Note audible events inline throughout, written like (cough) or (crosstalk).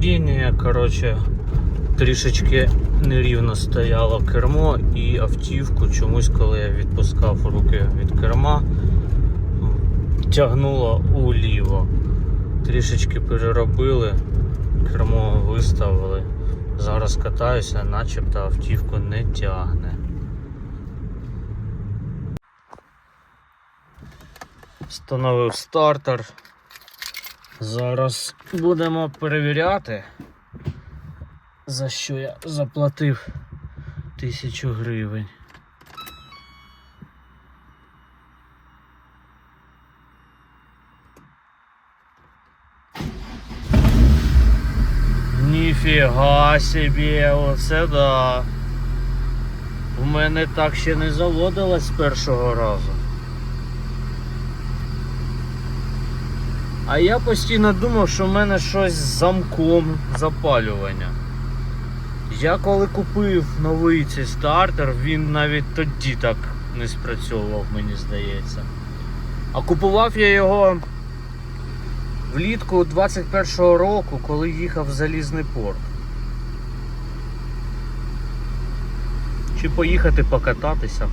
Знову. Коротше, трішечки нерівно стояло кермо і автівку чомусь, коли я відпускав руки від керма, тягнуло уліво. Трішечки переробили, кермо виставили. Зараз катаюся, начебто автівку не тягне. Встановив стартер. Зараз будемо перевіряти, за що я заплатив тисячу гривень. Ніфіга собі, оце да. У мене так ще не заводилось з першого разу. А я постійно думав, що в мене щось з замком запалювання. Я коли купив новий цей стартер, він навіть тоді так не спрацьовував, мені здається. А купував я його влітку 21-го року, коли їхав в залізний порт. Чи поїхати покататися.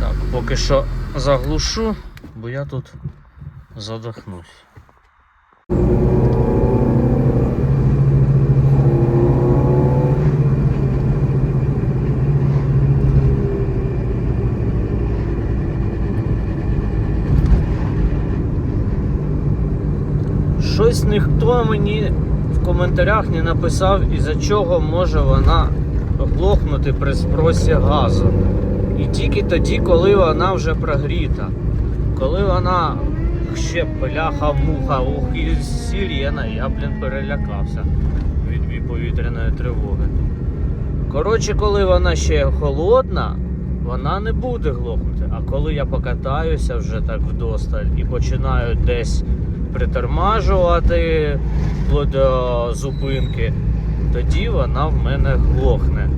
Так, поки що заглушу, бо я тут задохнусь. Щось ніхто мені в коментарях не написав, із-за чого може вона глохнути при спросі газу. І тільки тоді, коли вона вже прогріта. Коли вона ще пляха-муха, ух і сирена, я, блін, перелякався від повітряної тривоги. Коротше, коли вона ще холодна, вона не буде глохнути. А коли я покатаюся вже так вдосталь і починаю десь притормажувати до зупинки, тоді вона в мене глохне.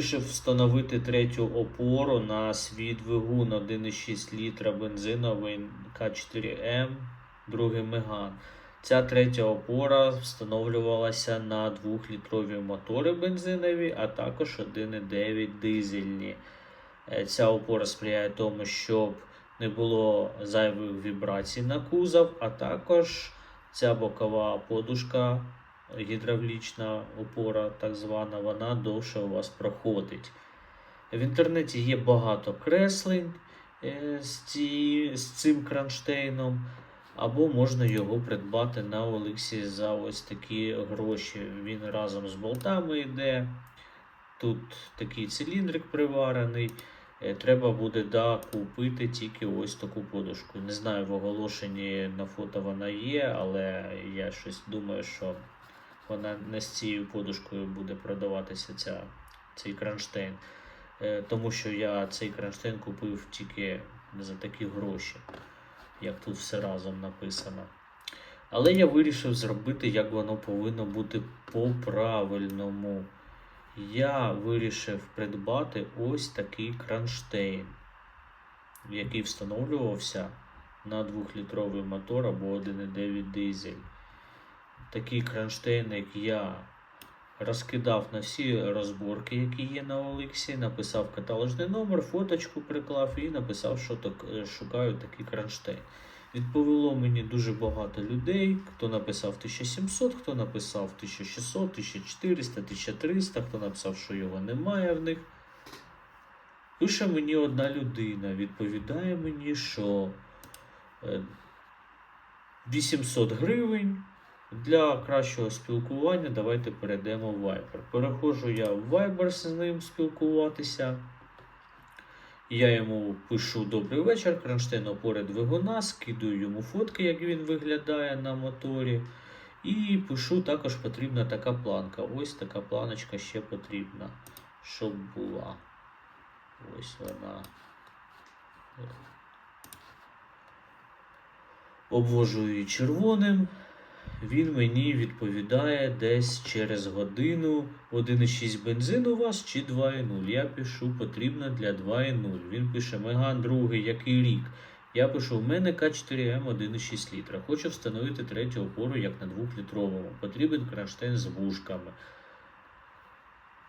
Вирішив встановити третю опору на свій двигун 1,6 літра бензиновий К4М, другий Меган. Ця третя опора встановлювалася на 2-літрові мотори бензинові, а також 1,9 дизельні. Е, Ця опора сприяє тому, щоб не було зайвих вібрацій на кузов, а також ця бокова подушка гідравлічна опора, так звана, вона довше у вас проходить. В інтернеті є багато креслень е, з, цим кронштейном, або можна його придбати на Олексі за ось такі гроші. Він разом з болтами йде. Тут такий циліндрик приварений. Е, Треба буде да, купити тільки ось таку подушку. Не знаю, в оголошенні на фото вона є, але я щось думаю, що вона не з цією подушкою буде продаватися ця, цей кронштейн. Е, Тому що я цей кронштейн купив тільки за такі гроші, як тут все разом написано. Але я вирішив зробити, як воно повинно бути по-правильному. Я вирішив придбати ось такий кронштейн, який встановлювався на 2-літровий мотор або 1,9 дизель. Такий кронштейник я розкидав на всі розборки, які є на Олексі, написав каталожний номер, фоточку приклав і написав, що так, е, шукаю такий кронштейн. Відповіло мені дуже багато людей, хто написав 1700, хто написав 1600, 1400, 1300, хто написав, що його немає в них. Пише мені одна людина, відповідає мені, що е, 800 гривень. Для кращого спілкування давайте перейдемо в Viber. Переходжу я в Viber з ним спілкуватися. Я йому пишу добрий вечір, кронштейн опори двигуна, скидую йому фотки, як він виглядає на моторі. І пишу також потрібна така планка. Ось така планочка ще потрібна, щоб була. Ось вона. Обвожу її червоним. Він мені відповідає десь через годину 1,6 бензин у вас чи 2,0. Я пишу, потрібно для 2,0. Він пише Меган другий, який рік. Я пишу, в мене К4М 1,6 літра. Хочу встановити третю опору як на 2-літровому. Потрібен кронштейн з вушками.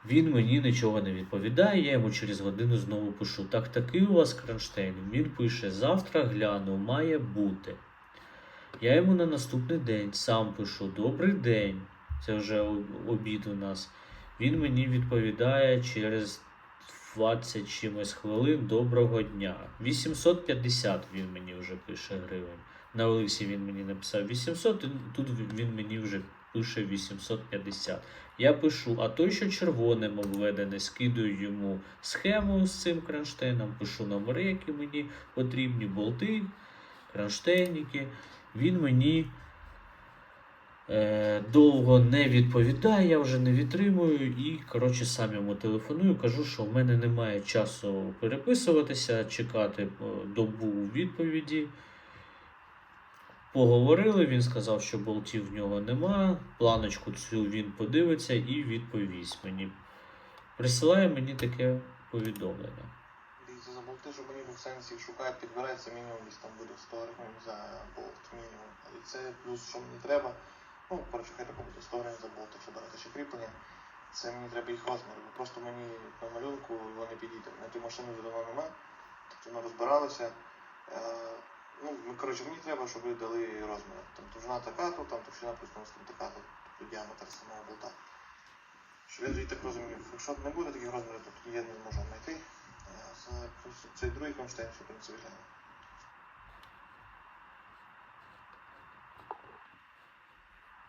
Він мені нічого не відповідає, я йому через годину знову пишу. Так такий у вас кронштейн. Він пише: завтра гляну, має бути. Я йому на наступний день сам пишу: Добрий день. Це вже обід у нас. Він мені відповідає через 20 чимось хвилин доброго дня. 850 він мені вже пише гривень. На Олексі він мені написав 800, і тут він мені вже пише 850. Я пишу, а той, що червоним обведений, скидаю йому схему з цим кронштейном, пишу номери, які мені потрібні, болти, кронштейники. Він мені е, довго не відповідає, я вже не відтримую і, коротше, сам йому телефоную, кажу, що в мене немає часу переписуватися, чекати е, добу відповіді. Поговорили, він сказав, що болтів в нього нема. Планочку цю він подивиться і відповість мені. Присилає мені таке повідомлення. Болти, щоб мені був сенсі шукати, підбирається мінімум десь там буде 100 гривень за болт мінімум. І це плюс, що мені треба. Ну, коротше, хай тако буде 100 гривень за болт, якщо брати ще кріплення. Це мені треба їх розміри, бо просто мені на малюнку вони підійде. На ту машину давно нема, тобто ми розбиралися. Е, ну, коротше, мені треба, щоб ви дали розміри. Там довжина така-то, там товщина там така-то, тобто діаметр самого болта. Щоб я тоді так розумів, якщо не буде таких розмірів, то я не зможу знайти. Цей другий кронштейн, що він це виглядає.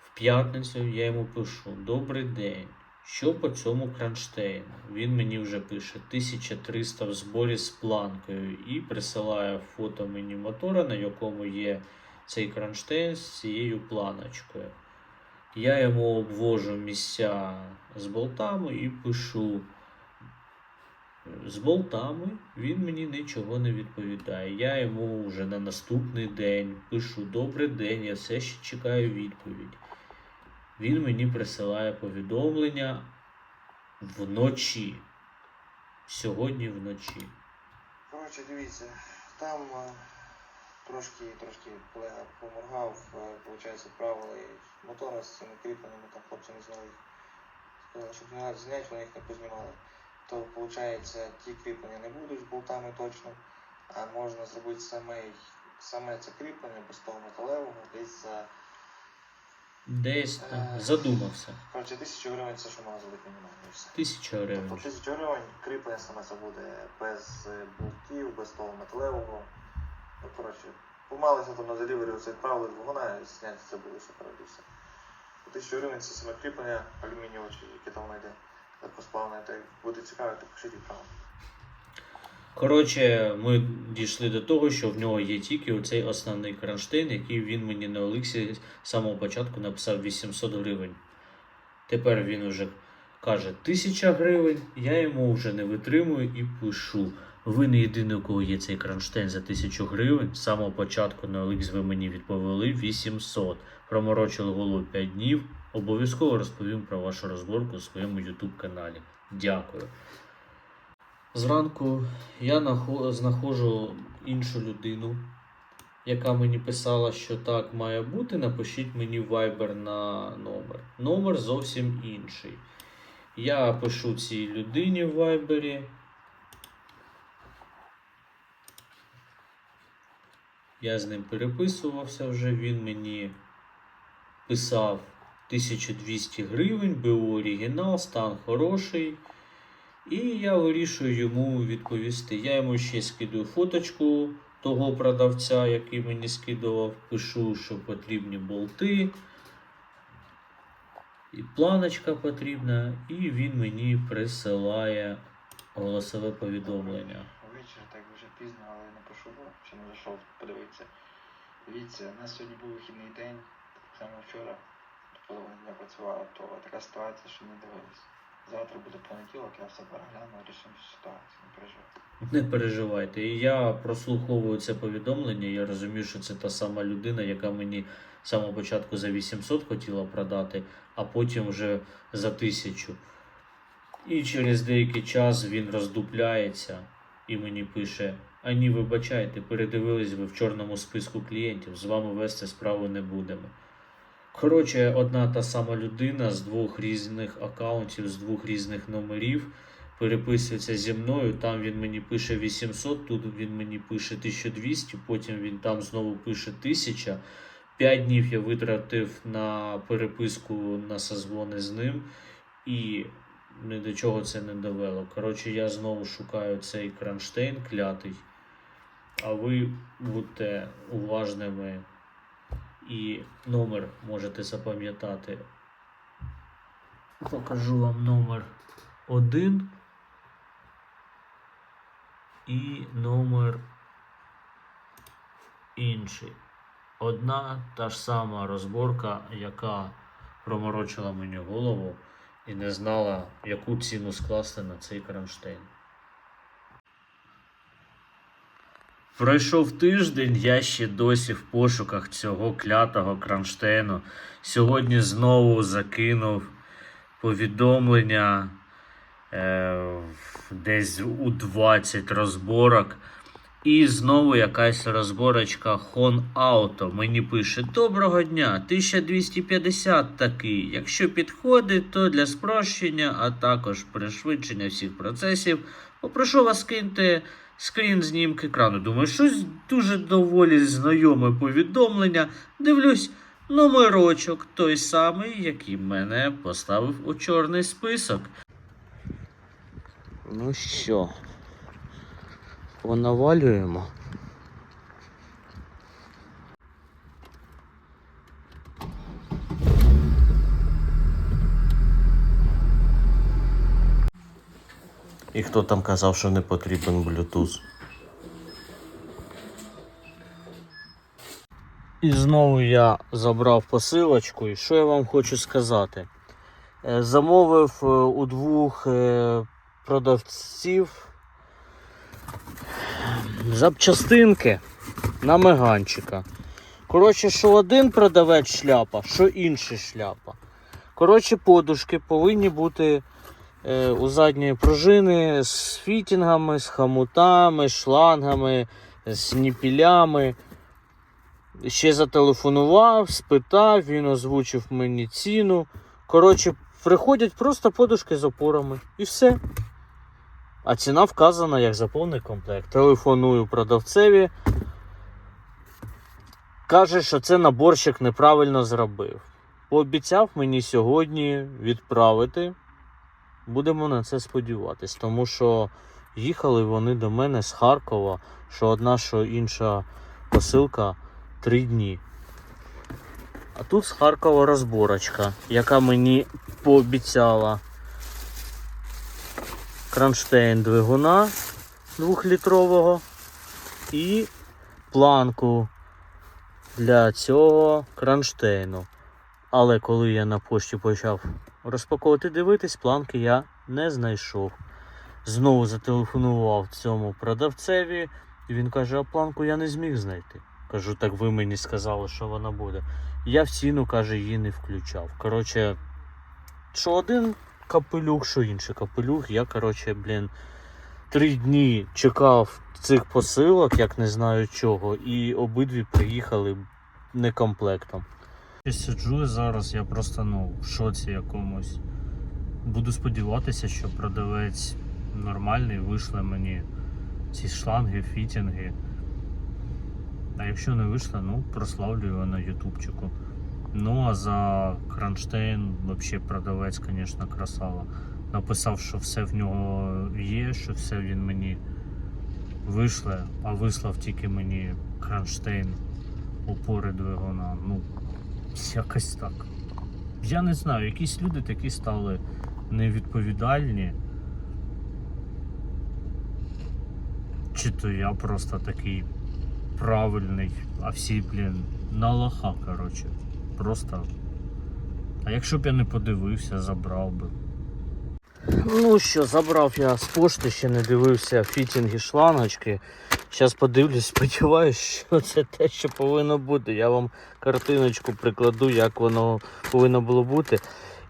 В п'ятницю я йому пишу: Добрий день. Що по цьому кронштейну? Він мені вже пише 1300 в зборі з планкою і присилає фото мені мотора, на якому є цей кронштейн з цією планочкою. Я йому обвожу місця з болтами і пишу. З болтами він мені нічого не відповідає. Я йому вже на наступний день пишу Добрий день, я все ще чекаю відповідь. Він мені присилає повідомлення вночі. Сьогодні вночі. Коротше, дивіться, там е, трошки, трошки колега поморгав, е, виходить, відправили мотора з цими кріпленнями, там хлопці не знали. Сказали, щоб зняти, вони їх не познімали. То виходить, ті кріплення не будуть болтами точно, а можна зробити саме, саме це кріплення без того металевого, десь за Десь там Е. задумався. коротше, тисячу гривень це що мало зробити мінімально все. Тисяча Тобто гривень. тисячу гривень кріплення саме це буде без е, болтів, без того металевого. Ну, коротше, помалися там на делівері це відправили з вагона і зняти це буде все передився. По тисячу гривень це саме кріплення алюмінієве, яке там знайде. Легкосплавне, так буде цікаво, то пишіть відправимо. Коротше, ми дійшли до того, що в нього є тільки оцей основний кронштейн, який він мені на Олексі з самого початку написав 800 гривень. Тепер він вже каже 1000 гривень, я йому вже не витримую і пишу. Ви не єдиний, у кого є цей кронштейн за 1000 гривень. З самого початку на Олекс ви мені відповіли 800. Проморочили голову 5 днів. Обов'язково розповім про вашу розборку у своєму YouTube каналі. Дякую. Зранку я знаходжу іншу людину, яка мені писала, що так має бути. Напишіть мені в Viber на номер. Номер зовсім інший. Я пишу цій людині в Viber. Я з ним переписувався вже. Він мені писав 1200 гривень, БУ оригінал, стан хороший. І я вирішую йому відповісти. Я йому ще скидаю фоточку того продавця, який мені скидував, пишу, що потрібні болти. І планочка потрібна, і він мені присилає голосове повідомлення. Ввечері так вже пізно, але не бо ще не зайшов подивитися. Дивіться, у нас сьогодні був вихідний день, само вчора, половина дня працювала, то така ситуація, що не дивились. Завтра буде понеділок, я все перегляну, рішимо ситуацію, не переживай. Не переживайте. І я прослуховую це повідомлення. Я розумію, що це та сама людина, яка мені з самого початку за 800 хотіла продати, а потім вже за 1000. І через деякий час він роздупляється і мені пише: А ні, вибачайте, передивились ви в чорному списку клієнтів, з вами вести справу не будемо. Коротше, одна та сама людина з двох різних аккаунтів, з двох різних номерів переписується зі мною. Там він мені пише 800, тут він мені пише 1200, потім він там знову пише 1000. П'ять днів я витратив на переписку на созвони з ним, і ні до чого це не довело. Коротше, я знову шукаю цей кронштейн клятий, а ви будьте уважними і номер можете запам'ятати. Покажу вам номер 1 і номер інший. Одна та ж сама розборка, яка проморочила мені голову і не знала, яку ціну скласти на цей кронштейн. Пройшов тиждень, я ще досі в пошуках цього клятого кронштейну. Сьогодні знову закинув повідомлення е, десь у 20 розборок. І знову якась розборочка Хон Auto. Мені пише: Доброго дня, 1250 такий. Якщо підходить, то для спрощення, а також пришвидшення всіх процесів, попрошу вас киньте скрін знімки екрану. Думаю, щось дуже доволі знайоме повідомлення. Дивлюсь, номерочок той самий, який мене поставив у чорний список. Ну що, понавалюємо. І хто там казав, що не потрібен Bluetooth? І знову я забрав посилочку, і що я вам хочу сказати? Е, Замовив е, у двох е, продавців запчастинки на меганчика. Коротше, що один продавець шляпа, що інший шляпа. Коротше, подушки повинні бути у задньої пружини з фітінгами, з хамутами, шлангами, з ніпілями. Ще зателефонував, спитав, він озвучив мені ціну. Коротше, приходять просто подушки з опорами. І все. А ціна вказана як за повний комплект. Телефоную продавцеві. Каже, що це наборщик неправильно зробив. Пообіцяв мені сьогодні відправити. Будемо на це сподіватись, тому що їхали вони до мене з Харкова, що одна, що інша посилка три дні. А тут з Харкова розборочка, яка мені пообіцяла кронштейн двигуна 2-літрового і планку для цього кронштейну. Але коли я на пошті почав розпаковувати дивитись, планки я не знайшов. Знову зателефонував цьому продавцеві, і він каже, а планку я не зміг знайти. Кажу, так ви мені сказали, що вона буде. Я в ціну, каже, її не включав. Коротше, що один капелюх, що інший капелюх. Я, коротше, блін, три дні чекав цих посилок, як не знаю чого, і обидві приїхали не комплектом. Я сиджу зараз, я просто ну, в шоці якомусь. Буду сподіватися, що продавець нормальний вийшле мені ці шланги, фітінги. А якщо не вийшло, ну прославлю його на ютубчику. Ну а за кронштейн взагалі продавець, звісно, красава. Написав, що все в нього є, що все він мені вийшле, а вислав тільки мені кронштейн опори двигуна. Ну, якось так. Я не знаю, якісь люди такі стали невідповідальні. Чи то я просто такий правильний, а всі, блін, на лоха, коротше. Просто. А якщо б я не подивився, забрав би. Ну що, забрав я з пошти, ще не дивився фітінги шлангочки. Зараз подивлюсь, (laughs) сподіваюся, що це те, що повинно бути. Я вам картиночку прикладу, як воно повинно було бути.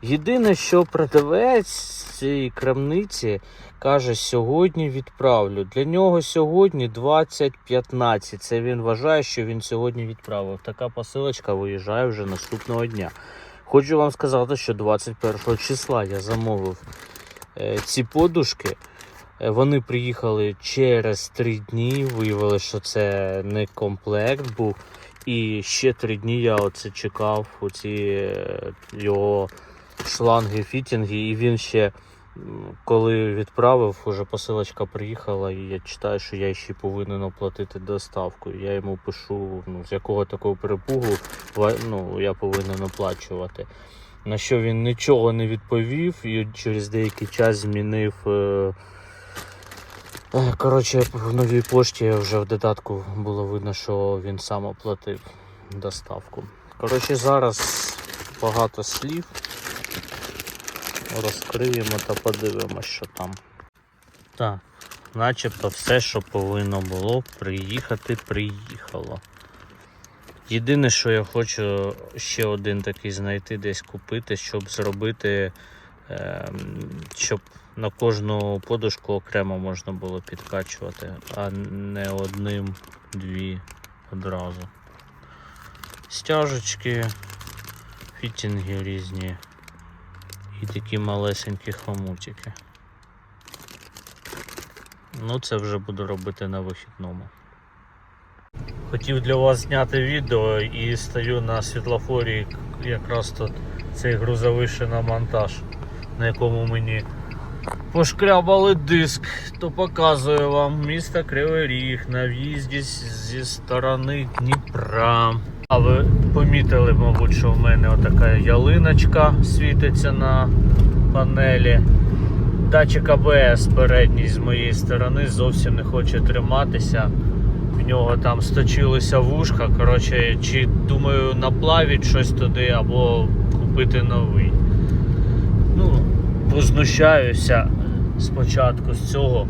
Єдине, що продавець цієї крамниці каже, сьогодні відправлю. Для нього сьогодні 20.15. Це він вважає, що він сьогодні відправив. Така посилочка виїжджає вже наступного дня. Хочу вам сказати, що 21 числа я замовив е, ці подушки. Е, Вони приїхали через три дні. Виявилося, що це не комплект був. І ще три дні я оце чекав оці е, його шланги, фітінги, і він ще. Коли відправив, уже посилочка приїхала, і я читаю, що я ще повинен оплатити доставку. Я йому пишу, ну, з якого такого перепугу ну, я повинен оплачувати. На що він нічого не відповів і через деякий час змінив. Е, коротше, в новій пошті вже в додатку було видно, що він сам оплатив доставку. Коротше, зараз багато слів. Розкриємо та подивимося, що там. Так, начебто все, що повинно було приїхати, приїхало. Єдине, що я хочу ще один такий знайти, десь купити, щоб зробити, щоб на кожну подушку окремо можна було підкачувати, а не одним дві одразу. Стяжечки, фітінги різні і такі малесенькі хомутики. Ну, це вже буду робити на вихідному. Хотів для вас зняти відео і стою на світлофорі якраз тут цей грузовий шиномонтаж, на якому мені пошкрябали диск, то показую вам місто Кривий Ріг на в'їзді зі сторони Дніпра. А ви помітили, мабуть, що в мене отака ялиночка світиться на панелі. Датчик АБС передній з моєї сторони зовсім не хоче триматися. В нього там сточилися вушка. Коротше, чи думаю наплавить щось туди або купити новий. Ну, познущаюся спочатку з цього.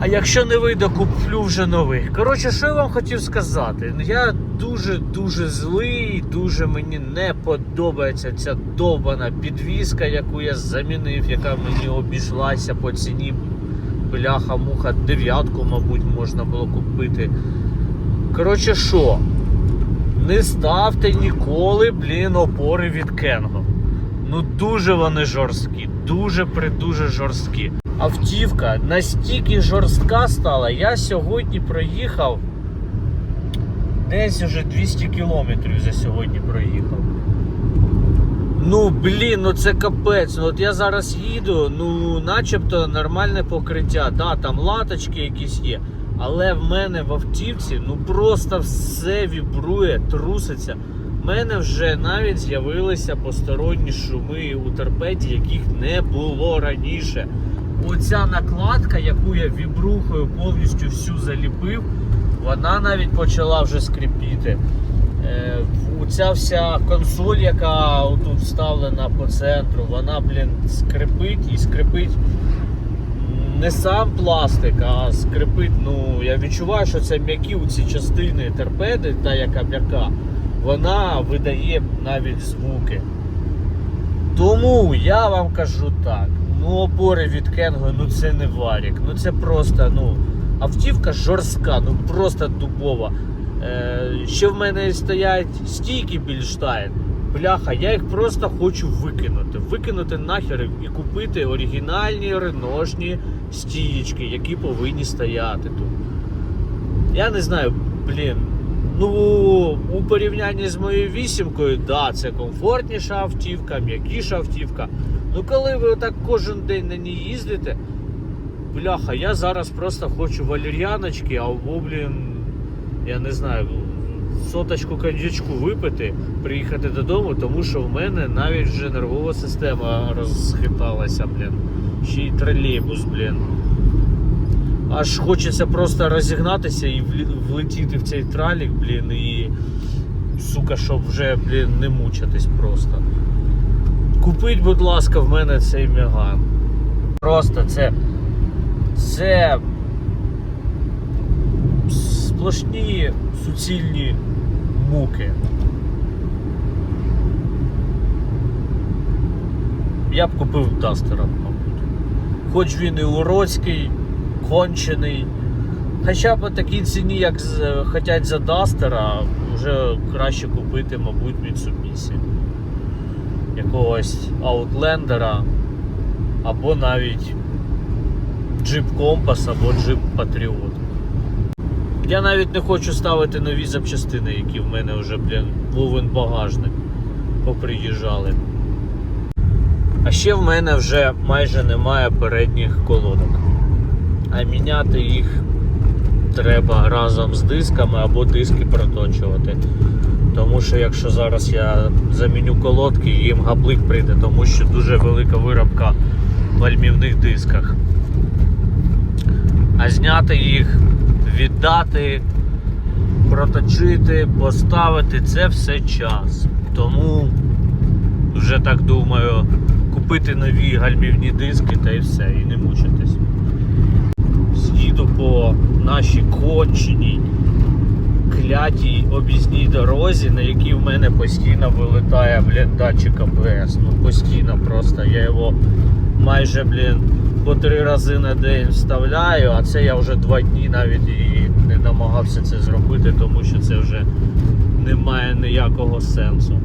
А якщо не вийде, куплю вже новий. Коротше, що я вам хотів сказати? Я дуже-дуже злий, дуже мені не подобається ця довбана підвіска, яку я замінив, яка мені обійшлася по ціні бляха-муха, дев'ятку, мабуть, можна було купити. Коротше, що? Не ставте ніколи, блін, опори від Кенго. Ну дуже вони жорсткі, дуже придуже жорсткі. Автівка настільки жорстка стала, я сьогодні проїхав десь уже 200 кілометрів за сьогодні проїхав. Ну блін, ну це капець. Ну, от я зараз їду, ну начебто нормальне покриття. Да, там латочки якісь є. Але в мене в автівці ну просто все вібрує, труситься. У мене вже навіть з'явилися посторонні шуми у торпеді, яких не було раніше. Оця накладка, яку я вібрухою повністю всю заліпив, вона навіть почала вже скрипіти. Е, Оця вся консоль, яка тут вставлена по центру, вона, блін, скрипить і скрипить не сам пластик, а скрипить. Ну, я відчуваю, що це м'які ці частини торпеди, та яка м'яка, вона видає навіть звуки. Тому я вам кажу так: ну опори від Кенго, ну це не варік. Ну це просто, ну, автівка жорстка, ну просто дубова. Е, ще в мене стоять стійки Більштайн. Бляха, я їх просто хочу викинути. Викинути нахер і купити оригінальні реношні стієчки, які повинні стояти тут. Я не знаю, блін. Ну, у порівнянні з моєю вісімкою, да, це комфортніша автівка, м'якіша автівка. Ну коли ви так кожен день на ній їздите, бляха, я зараз просто хочу валер'яночки, або, блін, я не знаю, соточку коньячку випити, приїхати додому, тому що в мене навіть вже нервова система розхиталася, блін. Ще й тролейбус, блін. Аж хочеться просто розігнатися і влетіти в цей тралік, блін, і сука, щоб вже, блін, не мучитись просто. Купіть, будь ласка, в мене цей меган. Просто це. Це сплошні суцільні муки. Я б купив Дастера, мабуть. Хоч він і уродський, кончений. Хоча б такій ціні, як хотять за Дастера, вже краще купити, мабуть, Mitsubishi. Якогось Outlander або навіть Jeep Compass або Jeep Patriot. Я навіть не хочу ставити нові запчастини, які в мене вже, блін, вовен багажник поприїжджали. А ще в мене вже майже немає передніх колодок. А міняти їх треба разом з дисками або диски проточувати. Тому що якщо зараз я заміню колодки, їм гаплик прийде, тому що дуже велика виробка в альмівних дисках. А зняти їх, віддати, проточити, поставити це все час. Тому вже так думаю, купити нові гальмівні диски та і все, і не мучитись. З'їду по нашій конченій клятій об'їзній дорозі, на якій в мене постійно вилітає блін, датчик АБС. Ну постійно просто. Я його майже блін, по три рази на день вставляю, а це я вже два дні навіть і не намагався це зробити, тому що це вже не має ніякого сенсу.